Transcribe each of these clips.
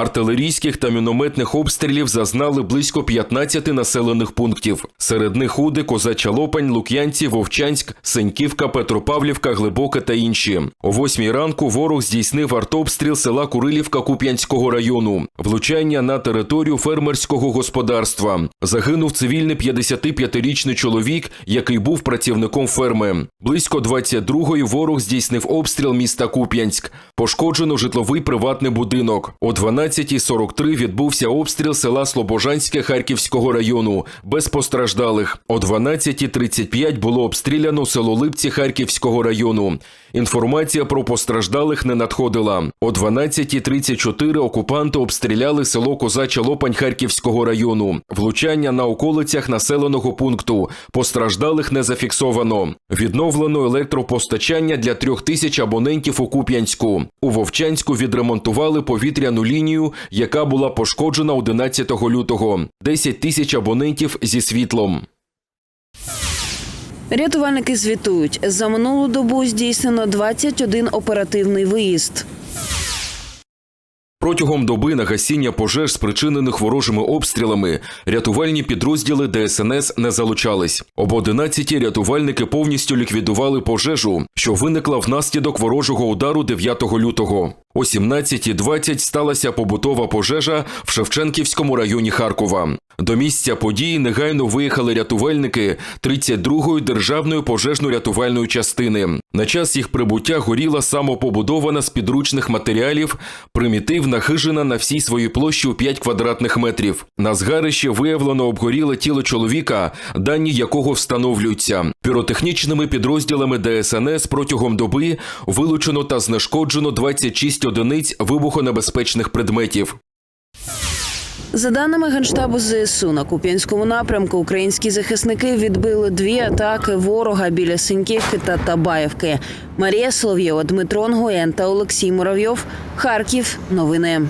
Артилерійських та мінометних обстрілів зазнали близько 15 населених пунктів. Серед них Уди, Козача Лопань, Лук'янці, Вовчанськ, Сеньківка, Петропавлівка, Глибоке та інші. О восьмій ранку ворог здійснив артобстріл села Курилівка Куп'янського району, влучання на територію фермерського господарства. Загинув цивільний 55-річний чоловік, який був працівником ферми. Близько 22-ї ворог здійснив обстріл міста Куп'янськ. Пошкоджено житловий приватний будинок. О 12.43 відбувся обстріл села Слобожанське Харківського району без постраждалих. О 12.35 було обстріляно село Липці Харківського району. Інформація про постраждалих не надходила. О 12.34 окупанти обстріляли село Козача Лопань Харківського району. Влучання на околицях населеного пункту. Постраждалих не зафіксовано. Відновлено електропостачання для трьох тисяч абонентів у Куп'янську. У Вовчанську відремонтували повітряну лінію, яка була пошкоджена 11 лютого. 10 тисяч абонентів зі світлом. Рятувальники звітують, за минулу добу здійснено 21 оперативний виїзд. Протягом доби на гасіння пожеж, спричинених ворожими обстрілами, рятувальні підрозділи ДСНС не залучались. Об 11 рятувальники повністю ліквідували пожежу, що виникла внаслідок ворожого удару 9 лютого. О 17.20 сталася побутова пожежа в Шевченківському районі Харкова. До місця події негайно виїхали рятувальники 32-ї державної пожежно-рятувальної частини. На час їх прибуття горіла самопобудована з підручних матеріалів примітивна хижина на всій своїй площі у 5 квадратних метрів. На згарищі виявлено обгоріле тіло чоловіка, дані якого встановлюються. Піротехнічними підрозділами ДСНС протягом доби вилучено та знешкоджено 26 одиниць вибухонебезпечних предметів. За даними генштабу ЗСУ, на Куп'янському напрямку українські захисники відбили дві атаки ворога біля Синьківки та Табаєвки. Марія Соловйова, Дмитро Нгоєн та Олексій Муравйов. Харків. Новини.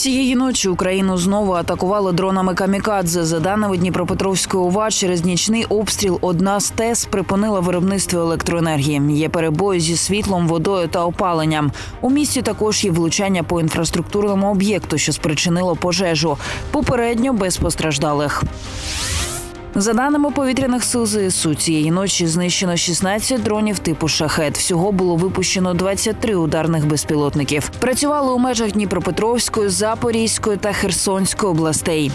Цієї ночі Україну знову атакували дронами камікадзе. За даними Дніпропетровської ОВА, через нічний обстріл одна з ТЕС припинила виробництво електроенергії. Є перебої зі світлом, водою та опаленням. У місті також є влучання по інфраструктурному об'єкту, що спричинило пожежу. Попередньо без постраждалих. За даними повітряних сил ЗСУ, цієї ночі знищено 16 дронів типу шахет. Всього було випущено 23 ударних безпілотників. Працювали у межах Дніпропетровської, Запорізької та Херсонської областей.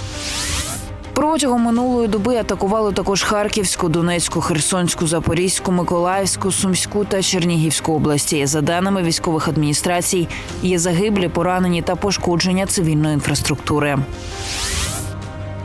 Протягом минулої доби атакували також Харківську, Донецьку, Херсонську, Запорізьку, Миколаївську, Сумську та Чернігівську області. За даними військових адміністрацій, є загиблі, поранені та пошкодження цивільної інфраструктури.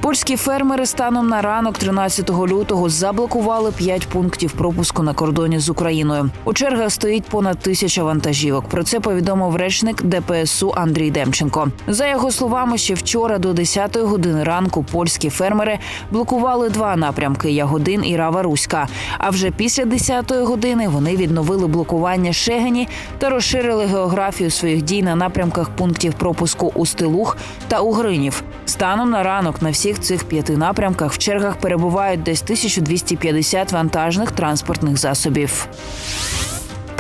Польські фермери станом на ранок 13 лютого заблокували п'ять пунктів пропуску на кордоні з Україною. У чергах стоїть понад тисяча вантажівок. Про це повідомив речник ДПСУ Андрій Демченко. За його словами, ще вчора до 10 години ранку польські фермери блокували два напрямки Ягодин і Рава Руська. А вже після 10 години вони відновили блокування Шегені та розширили географію своїх дій на напрямках пунктів пропуску у Стилух та Угринів. Станом на ранок на всіх цих п'яти напрямках в чергах перебувають десь 1250 вантажних транспортних засобів.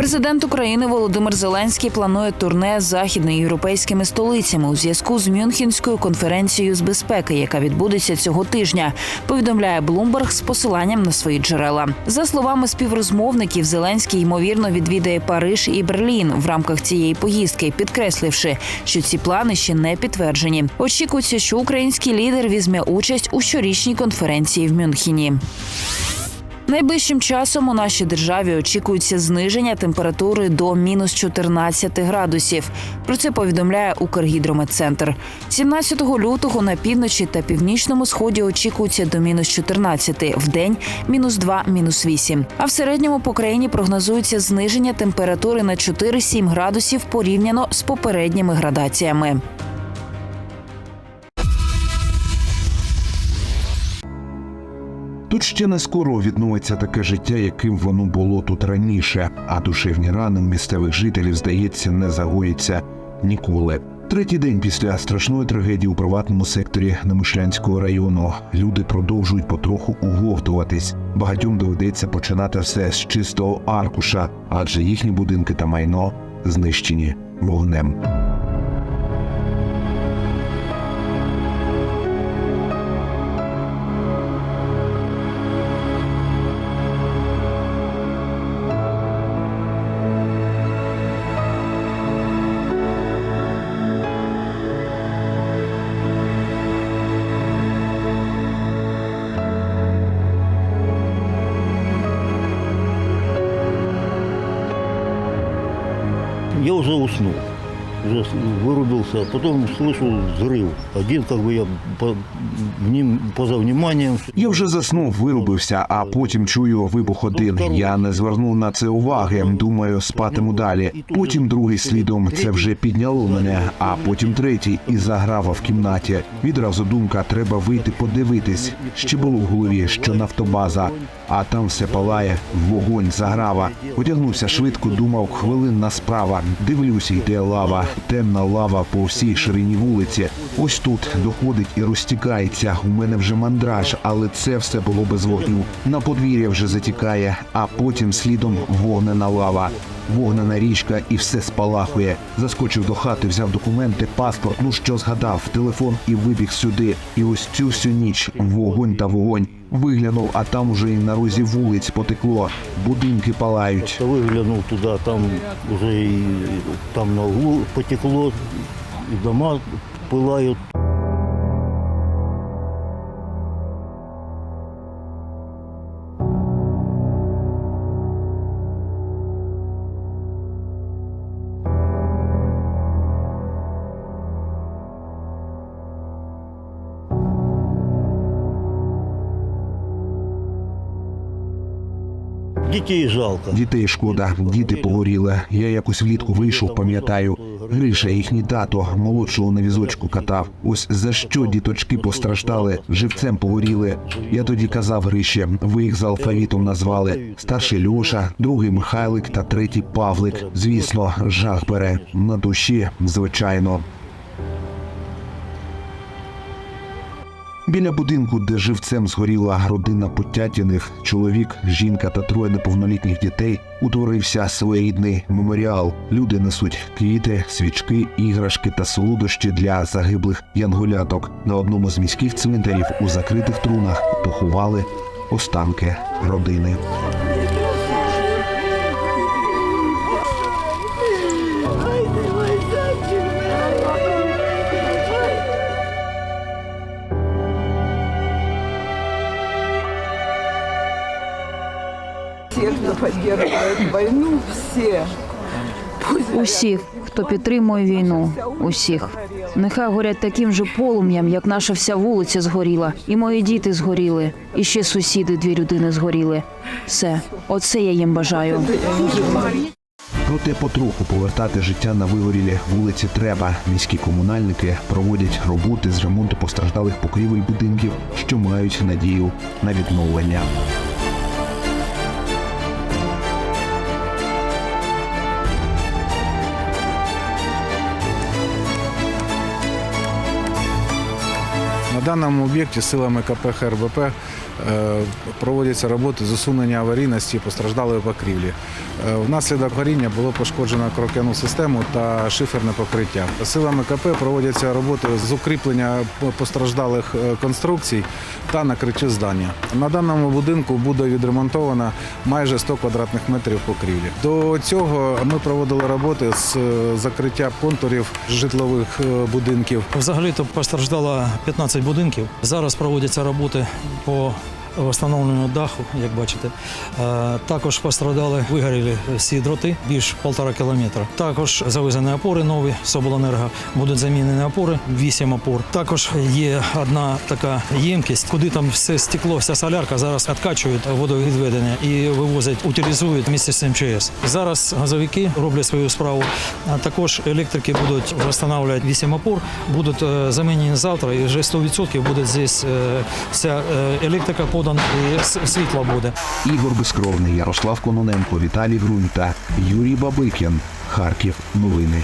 Президент України Володимир Зеленський планує турне з західноєвропейськими столицями у зв'язку з Мюнхенською конференцією з безпеки, яка відбудеться цього тижня. Повідомляє Блумберг з посиланням на свої джерела. За словами співрозмовників, Зеленський ймовірно відвідає Париж і Берлін в рамках цієї поїздки, підкресливши, що ці плани ще не підтверджені. Очікується, що український лідер візьме участь у щорічній конференції в Мюнхені. Найближчим часом у нашій державі очікується зниження температури до мінус 14 градусів. Про це повідомляє Укргідрометцентр. 17 лютого на півночі та північному сході очікується до мінус 14, в день мінус 2, мінус 8. А в середньому по країні прогнозується зниження температури на 4-7 градусів порівняно з попередніми градаціями. Тут ще не скоро відновиться таке життя, яким воно було тут раніше, а душевні рани місцевих жителів, здається, не загоїться ніколи. Третій день після страшної трагедії у приватному секторі Немишлянського району люди продовжують потроху уговтуватись. Багатьом доведеться починати все з чистого аркуша, адже їхні будинки та майно знищені вогнем. уже вырубился, а потом слышу взрыв. Один, как бы я по, вним- поза вниманием. Я вже заснув, вирубився, а потім чую вибух один. Я не звернув на це уваги. Думаю, спатиму далі. Потім другий слідом це вже підняло мене, а потім третій і заграва в кімнаті. Відразу думка, треба вийти подивитись. Ще було в голові, що нафтобаза, а там все палає, вогонь, заграва. Одягнувся швидко, думав, хвилинна справа. Дивлюся, йде лава, темна лава по всій ширині вулиці. Ось тут доходить і розтікається. У мене вже мандраж, але це все було без вогню. На подвір'я вже затікає, а потім слідом вогнена лава. Вогнена річка і все спалахує. Заскочив до хати, взяв документи, паспорт. Ну що згадав, телефон і вибіг сюди. І ось цю всю ніч вогонь та вогонь. Виглянув, а там уже і на розі вулиць потекло. Будинки палають. Я выглянул туда, там уже и там на углу потекло, и дома пылают. Детей жалко. Дітей шкода, діти погоріли. Я якось влітку вийшов, пам'ятаю. Гриша, їхній тато, молодшого на візочку катав. Ось за що діточки постраждали, живцем погоріли. Я тоді казав Гриші, ви їх за алфавітом назвали. Старший Льоша, другий Михайлик та третій Павлик. Звісно, жах бере на душі, звичайно. Біля будинку, де живцем згоріла родина Потятіних, чоловік, жінка та троє неповнолітніх дітей, утворився своєрідний меморіал. Люди несуть квіти, свічки, іграшки та солодощі для загиблих янголяток. На одному з міських цвинтарів у закритих трунах поховали останки родини. Войну, все. Усіх, хто підтримує війну, усіх. Нехай горять таким же полум'ям, як наша вся вулиця згоріла, і мої діти згоріли, і ще сусіди дві людини згоріли. Все, оце я їм бажаю. Проте потроху повертати життя на вигорілі вулиці треба. Міські комунальники проводять роботи з ремонту постраждалих покрівель будинків, що мають надію на відновлення. Даному об'єкті силами КП ХРБП проводяться роботи з усунення аварійності постраждалої покрівлі. Е, Внаслідок горіння було пошкоджено крокяну систему та шиферне покриття. Силами КП проводяться роботи з укріплення постраждалих е, конструкцій та накриття здання. На даному будинку буде відремонтовано майже 100 квадратних метрів покрівлі. До цього ми проводили роботи з е, закриття контурів житлових е, будинків. Взагалі-то постраждало 15 будинків. Зараз проводяться роботи по встановленню даху, як бачите. Е, Також постраждали, вигоріли всі дроти більш полтора кілометра. Також завезені опори нові з обленерго. Будуть замінені опори, 8 опор. Також є одна така ємкість, куди там все стекло, вся солярка. Зараз відкачують водовідведення і вивозять, утилізують місце з МЧС. Зараз газовики роблять свою справу. Також електрики будуть встановлювати 8 опор, будуть е, замінені завтра, і вже 100% буде здесь е, вся електрика подано і світло буде. Ігор Безкровний, Ярослав Кононенко, Віталій Груньта, Юрій Бабикін, Харків. Новини.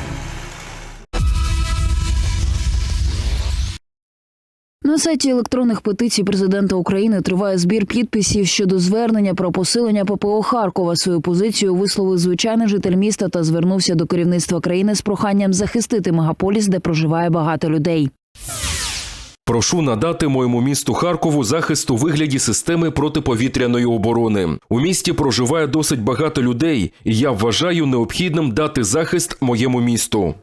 На сайті електронних петицій президента України триває збір підписів щодо звернення про посилення ППО Харкова. Свою позицію висловив звичайний житель міста та звернувся до керівництва країни з проханням захистити мегаполіс, де проживає багато людей. Прошу надати моєму місту Харкову захист у вигляді системи протиповітряної оборони. У місті проживає досить багато людей, і я вважаю необхідним дати захист моєму місту.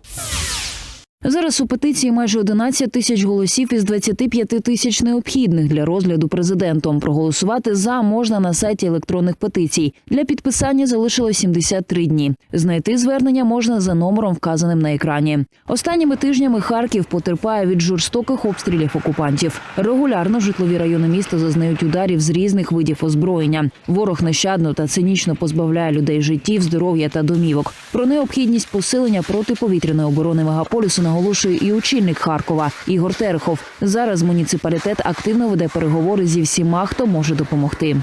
Зараз у петиції майже 11 тисяч голосів із 25 тисяч необхідних для розгляду президентом. Проголосувати за можна на сайті електронних петицій. Для підписання залишилось 73 дні. Знайти звернення можна за номером, вказаним на екрані. Останніми тижнями Харків потерпає від жорстоких обстрілів окупантів. Регулярно житлові райони міста зазнають ударів з різних видів озброєння. Ворог нещадно та цинічно позбавляє людей життів, здоров'я та домівок. Про необхідність посилення протиповітряної оборони мегаполісу наголошує і очільник Харкова Ігор Терехов. Зараз муніципалітет активно веде переговори зі всіма, хто може допомогти.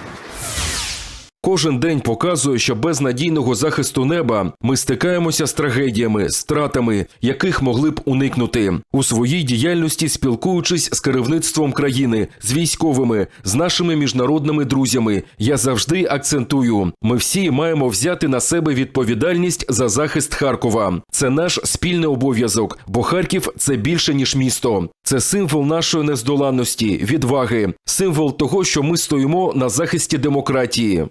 Кожен день показує, що без надійного захисту неба ми стикаємося з трагедіями, стратами, яких могли б уникнути у своїй діяльності, спілкуючись з керівництвом країни, з військовими, з нашими міжнародними друзями. Я завжди акцентую: ми всі маємо взяти на себе відповідальність за захист Харкова. Це наш спільний обов'язок, бо Харків це більше ніж місто. Це символ нашої нездоланності, відваги, символ того, що ми стоїмо на захисті демократії.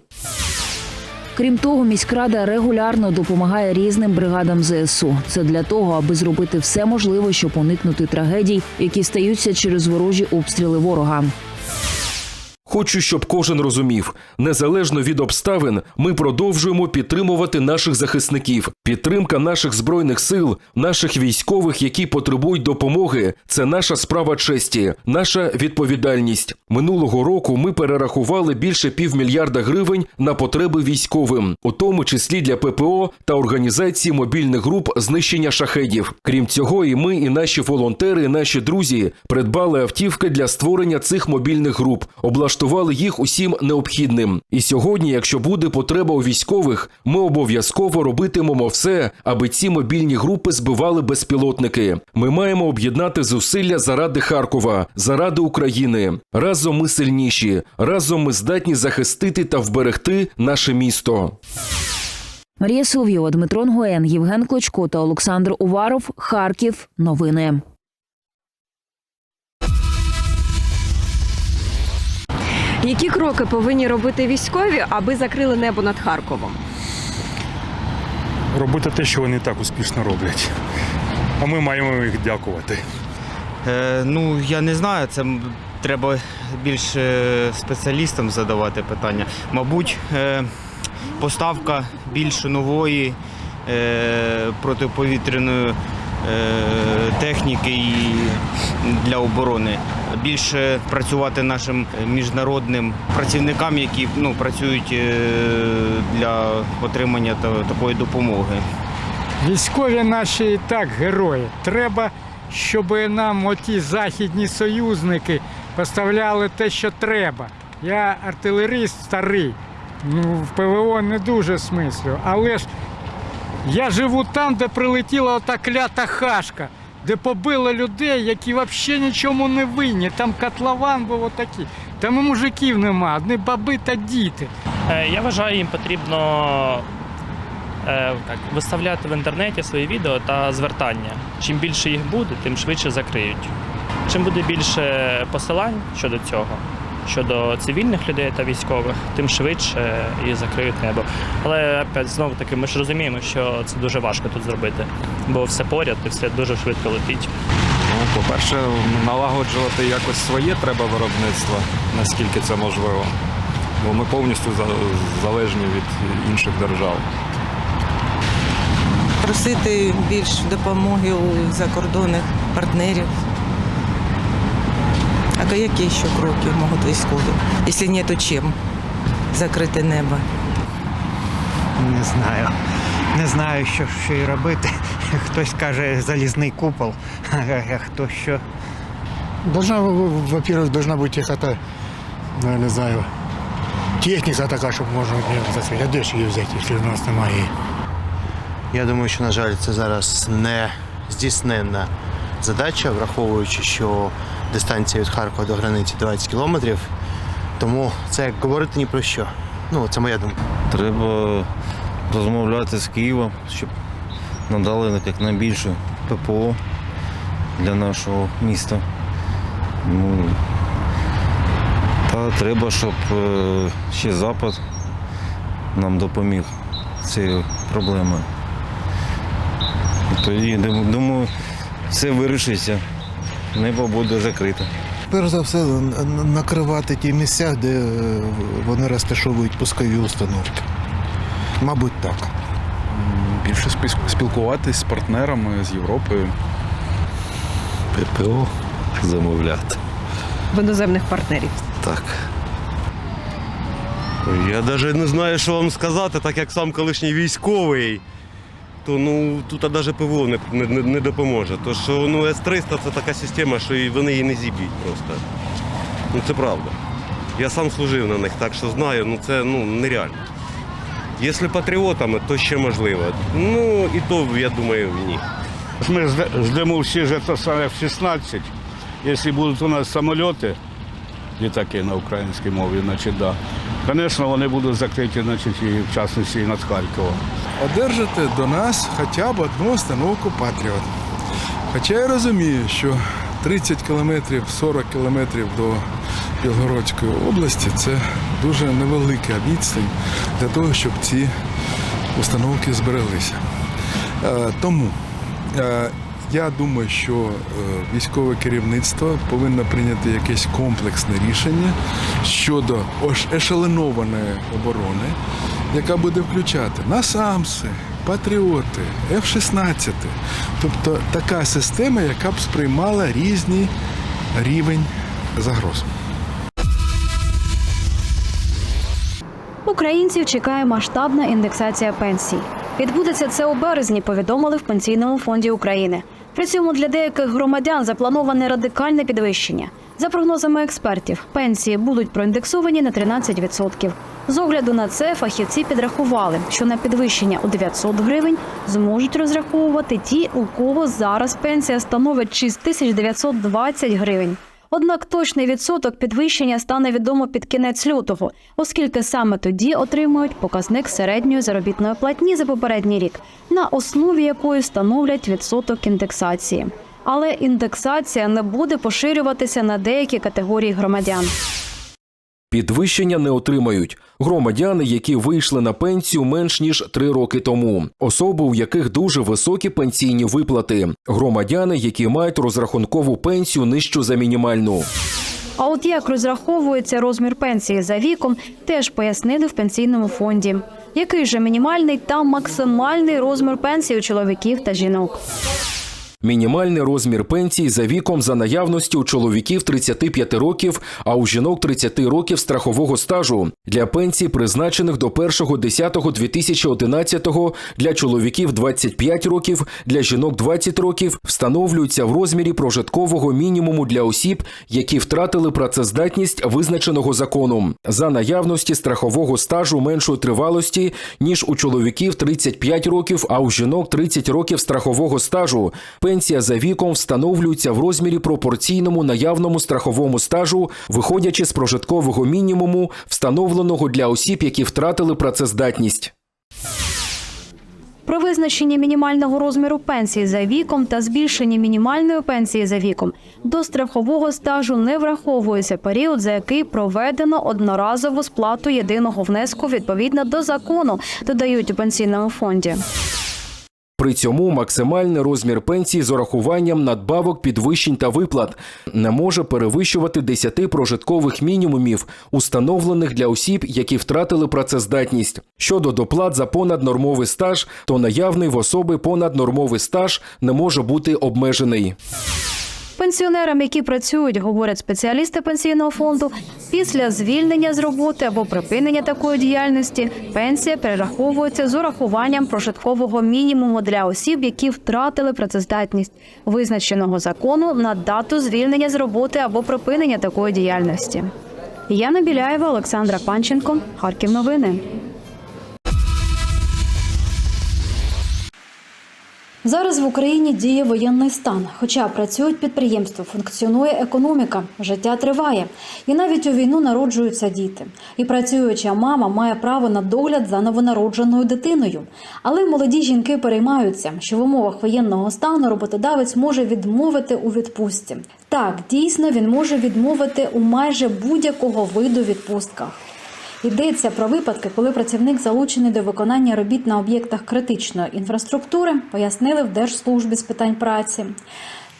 Крім того, міськрада регулярно допомагає різним бригадам ЗСУ. Це для того, аби зробити все можливе, щоб уникнути трагедій, які стаються через ворожі обстріли ворога. Хочу, щоб кожен розумів, незалежно від обставин, ми продовжуємо підтримувати наших захисників. Підтримка наших збройних сил, наших військових, які потребують допомоги, це наша справа честі, наша відповідальність. Минулого року ми перерахували більше півмільярда гривень на потреби військовим, у тому числі для ППО та організації мобільних груп знищення шахедів. Крім цього, і ми, і наші волонтери, і наші друзі придбали автівки для створення цих мобільних груп, облаштували їх усім необхідним. І сьогодні, якщо буде потреба у військових, ми обов'язково робитимемо все, аби ці мобільні групи збивали безпілотники. Ми маємо об'єднати зусилля заради Харкова, заради України. Разом ми сильніші, разом ми здатні захистити та вберегти наше місто. Марія Соловйова, Дмитро Нгоєн, Євген Клочко та Олександр Уваров. Харків. Новини. Які кроки повинні робити військові, аби закрили небо над Харковом? робити те, що вони так успішно роблять. А ми маємо їх дякувати. Е, ну, я не знаю, це треба більш е, спеціалістам задавати питання. Мабуть, е, поставка більш нової е, протиповітряної е, техніки і для оборони. Більше працювати нашим міжнародним працівникам, які ну, працюють е, для отримання та- такої допомоги. Військові наші і так герої. Треба, щоб нам оті західні союзники поставляли те, що треба. Я артилерист старий, ну в ПВО не дуже смислю. Але ж я живу там, де прилетіла ота клята хашка, де побили людей, які взагалі нічому не винні. Там котлован був отакий. Там і мужиків нема, одні баби та діти. Е, Я вважаю, їм потрібно е, виставляти в інтернеті свої відео та звертання. Чим більше їх буде, тим швидше закриють. Чим буде більше посилань щодо цього, щодо цивільних людей та військових, тим швидше і закриють небо. Але опять знову таки ми ж розуміємо, що це дуже важко тут зробити, бо все поряд і все дуже швидко летить. Ну, по-перше, налагоджувати якось своє треба виробництво, наскільки це можливо. Бо ми повністю залежні від інших держав. Просити більш допомоги у закордонних партнерів. А які ще кроки можуть військові, якщо нету чим закрити небо? Не знаю. Не знаю, що, що і робити. Хтось каже залізний купол, а хто що. Должна, во-первых, должна бути хата, ну, я не знаю, техніка така, щоб можна закрити. А де ж її взяти, якщо в нас немає її? Я думаю, що, на жаль, це зараз не здійсненна задача, враховуючи, що дистанція від Харкова до границі 20 кілометрів. Тому це як говорити ні про що. Ну, це моя думка. Треба розмовляти з Києвом, щоб надали якнайбільше ППО для нашого міста. Ну, та треба, щоб е, ще Запад нам допоміг цією проблемою. Тоді, думаю, все вирішиться, небо буде закрите. Перш за все, накривати ті місця, де е, вони розташовують пускові установки. Мабуть, так. Більше спілкуватись з партнерами з Європою. ППО замовляти. В іноземних партнерів. Так. Я навіть не знаю, що вам сказати, так як сам колишній військовий. То ну тут навіть ПВО не, не, не допоможе. То що ну С-300 це така система, що вони її не зіб'ють просто. Ну це правда. Я сам служив на них, так що знаю, ну це ну нереально. Якщо патріотами, то ще можливо. Ну і то, я думаю, ні. Ми ждемо всі ж це саме F-16. Якщо будуть у нас самоліти, літаки на українській мові, значить, да. Звісно, вони будуть закриті, значить, і в частності і над Харковом. Одержати до нас хоча б одну установку Патріот. Хоча я розумію, що 30 кілометрів, 40 кілометрів до Білгородської області це дуже невелика відстань для того, щоб ці установки збереглися. Е, Тому е, я думаю, що е, військове керівництво повинно прийняти якесь комплексне рішення щодо ешеленованої оборони, яка буде включати насамси, патріоти, F-16. Тобто така система, яка б сприймала різні рівень загроз. Українців чекає масштабна індексація пенсій. Відбудеться це у березні, повідомили в Пенсійному фонді України. При цьому для деяких громадян заплановане радикальне підвищення. За прогнозами експертів, пенсії будуть проіндексовані на 13%. З огляду на це фахівці підрахували, що на підвищення у 900 гривень зможуть розраховувати ті, у кого зараз пенсія становить 6920 гривень. Однак точний відсоток підвищення стане відомо під кінець лютого, оскільки саме тоді отримують показник середньої заробітної платні за попередній рік, на основі якої становлять відсоток індексації. Але індексація не буде поширюватися на деякі категорії громадян. Підвищення не отримають громадяни, які вийшли на пенсію менш ніж три роки тому, особи, у яких дуже високі пенсійні виплати, громадяни, які мають розрахункову пенсію нижчу за мінімальну. А от як розраховується розмір пенсії за віком, теж пояснили в пенсійному фонді. Який же мінімальний та максимальний розмір пенсії у чоловіків та жінок? Мінімальний розмір пенсії за віком за наявності у чоловіків 35 років, а у жінок 30 років страхового стажу. Для пенсій, призначених до 1.10.2011 для чоловіків 25 років, для жінок 20 років, встановлюються в розмірі прожиткового мінімуму для осіб, які втратили працездатність визначеного законом, за наявності страхового стажу меншої тривалості, ніж у чоловіків 35 років, а у жінок 30 років страхового стажу. Пенсія за віком встановлюється в розмірі пропорційному наявному страховому стажу, виходячи з прожиткового мінімуму, встановленого для осіб, які втратили працездатність. Про визначення мінімального розміру пенсії за віком та збільшення мінімальної пенсії за віком до страхового стажу не враховується період, за який проведено одноразову сплату єдиного внеску відповідно до закону, додають у пенсійному фонді. При цьому максимальний розмір пенсії з урахуванням надбавок, підвищень та виплат не може перевищувати 10 прожиткових мінімумів, установлених для осіб, які втратили працездатність. Щодо доплат за понаднормовий стаж, то наявний в особи понаднормовий стаж не може бути обмежений. Пенсіонерам, які працюють, говорять спеціалісти пенсійного фонду, після звільнення з роботи або припинення такої діяльності пенсія перераховується з урахуванням прожиткового мінімуму для осіб, які втратили працездатність, визначеного закону на дату звільнення з роботи або припинення такої діяльності. Яна Біляєва, Олександра Панченко, Харків. Новини. Зараз в Україні діє воєнний стан. Хоча працюють підприємства, функціонує економіка, життя триває. І навіть у війну народжуються діти. І працююча мама має право на догляд за новонародженою дитиною. Але молоді жінки переймаються, що в умовах воєнного стану роботодавець може відмовити у відпустці. Так, дійсно, він може відмовити у майже будь-якого виду відпустках. Йдеться про випадки, коли працівник залучений до виконання робіт на об'єктах критичної інфраструктури, пояснили в Держслужбі з питань праці.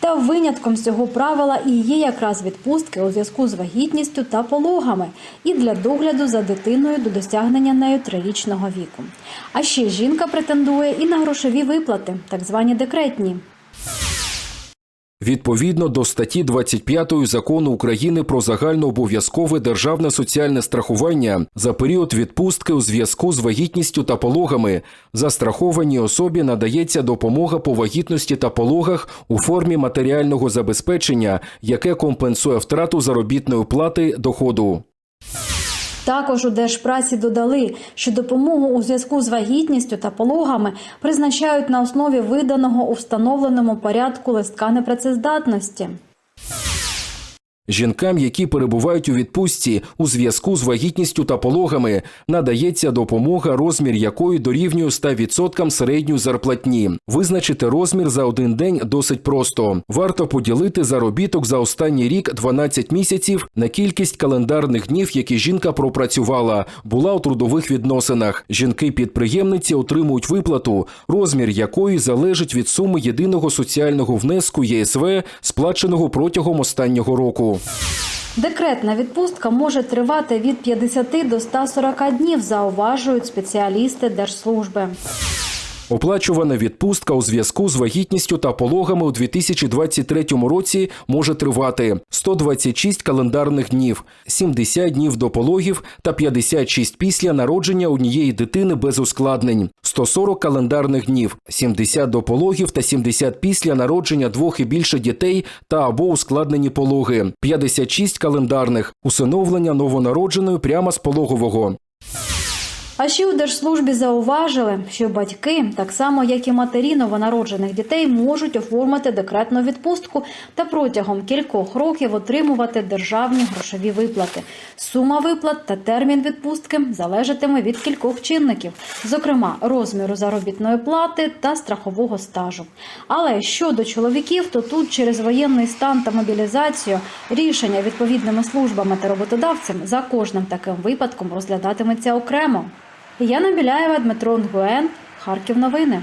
Та винятком з цього правила і є якраз відпустки у зв'язку з вагітністю та пологами і для догляду за дитиною до досягнення нею трирічного віку. А ще жінка претендує і на грошові виплати, так звані декретні. Відповідно до статті 25 закону України про загальнообов'язкове державне соціальне страхування за період відпустки у зв'язку з вагітністю та пологами застрахованій особі надається допомога по вагітності та пологах у формі матеріального забезпечення, яке компенсує втрату заробітної плати доходу. Також у Держпраці додали, що допомогу у зв'язку з вагітністю та пологами призначають на основі виданого у встановленому порядку листка непрацездатності. Жінкам, які перебувають у відпустці у зв'язку з вагітністю та пологами, надається допомога, розмір якої дорівнює 100% середньої зарплатні. Визначити розмір за один день досить просто. Варто поділити заробіток за останній рік 12 місяців на кількість календарних днів, які жінка пропрацювала, була у трудових відносинах. Жінки-підприємниці отримують виплату, розмір якої залежить від суми єдиного соціального внеску ЄСВ, сплаченого протягом останнього року. Декретна відпустка може тривати від 50 до 140 днів, зауважують спеціалісти Держслужби. Оплачувана відпустка у зв'язку з вагітністю та пологами у 2023 році може тривати. 126 календарних днів, 70 днів до пологів та 56 після народження однієї дитини без ускладнень, 140 календарних днів, 70 до пологів та 70 після народження двох і більше дітей та або ускладнені пологи, 56 календарних, усиновлення новонародженої прямо з пологового. А ще у держслужбі зауважили, що батьки, так само як і матері новонароджених дітей, можуть оформити декретну відпустку та протягом кількох років отримувати державні грошові виплати. Сума виплат та термін відпустки залежатиме від кількох чинників, зокрема розміру заробітної плати та страхового стажу. Але щодо чоловіків, то тут через воєнний стан та мобілізацію рішення відповідними службами та роботодавцем за кожним таким випадком розглядатиметься окремо. Яна Біляєва, Дмитро Нгуен, Харків. Новини.